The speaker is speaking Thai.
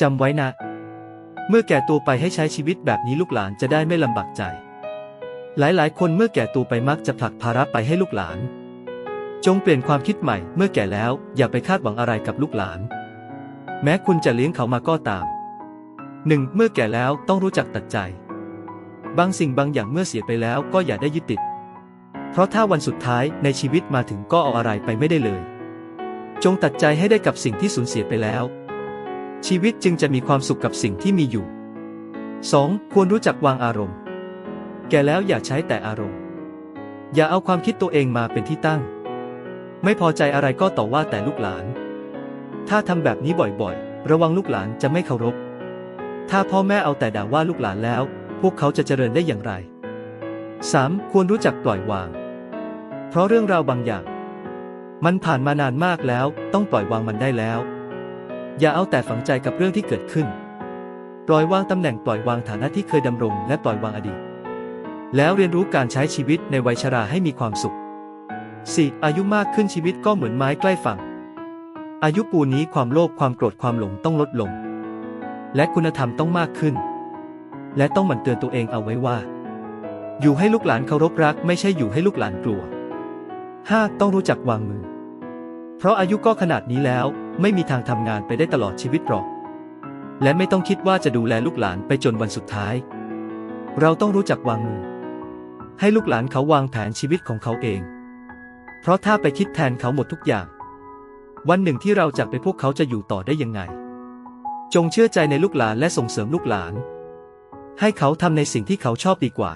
จำไว้นะ เมื่อแก่ตัวไปให้ใช้ชีวิตแบบนี้ลูกหลานจะได้ไม่ลำบากใจ หลายๆ คนเมื่อแก่ตัวไปมักจะผลักภาระไปให้ลูกหลาน จงเปลี่ยนความคิดใหม่ เมื่อแก่แล้วอย่าไปคาดหวังอะไรกับลูกหลาน แม้คุณจะเลี้ยงเขามาก็ตามหนึ่งเมื่อแก่แล้วต้องรู้จักตัดใจ บางสิ่งบางอย่างเมื่อเสียไปแล้วก็อย่าได้ยึดติด เพราะถ้าวันสุดท้ายในชีวิตมาถึงก็เอาอะไรไปไม่ได้เลย จงตัดใจให้ได้กับสิ่งที่สูญเสียไปแล้ว ชีวิตจึงจะมีความสุขกับสิ่งที่มีอยู่ 2. ควรรู้จักวางอารมณ์ แก่แล้วอย่าใช้แต่อารมณ์ อย่าเอาความคิดตัวเองมาเป็นที่ตั้ง ไม่พอใจอะไรก็ต่อว่าแต่ลูกหลาน ถ้าทำแบบนี้บ่อยๆ ระวังลูกหลานจะไม่เคารพ ถ้าพ่อแม่เอาแต่ด่าว่าลูกหลานแล้ว พวกเขาจะเจริญได้อย่างไร 3. ควรรู้จักปล่อยวาง เพราะเรื่องราวบางอย่าง มันผ่านมานานมากแล้ว ต้องปล่อยวางมันได้แล้ว อย่าเอาแต่ฝังใจกับเรื่องที่เกิดขึ้น ปล่อยวางตำแหน่งปล่อยวางฐานะที่เคยดำรงและปล่อยวางอดีต แล้วเรียนรู้การใช้ชีวิตในวัยชราให้มีความสุข 4. อายุมากขึ้นชีวิตก็เหมือนไม้ใกล้ฝั่ง อายุปูนี้ความโลภความโกรธความหลงต้องลดลง และคุณธรรมต้องมากขึ้น และต้องหมั่นเตือนตัวเองเอาไว้ว่า อยู่ให้ลูกหลานเคารพรักไม่ใช่อยู่ให้ลูกหลานกลัว 5. ต้องรู้จักวางมือ เพราะอายุก็ขนาดนี้แล้ว ไม่มีทางทำงานไปได้ตลอดชีวิตหรอก และไม่ต้องคิดว่าจะดูแลลูกหลานไปจนวันสุดท้าย เราต้องรู้จักวางมือ ให้ลูกหลานเขาวางแผนชีวิตของเขาเอง เพราะถ้าไปคิดแทนเขาหมดทุกอย่าง วันหนึ่งที่เราจากไปพวกเขาจะอยู่ต่อได้ยังไง จงเชื่อใจในลูกหลานและส่งเสริมลูกหลาน ให้เขาทำในสิ่งที่เขาชอบดีกว่า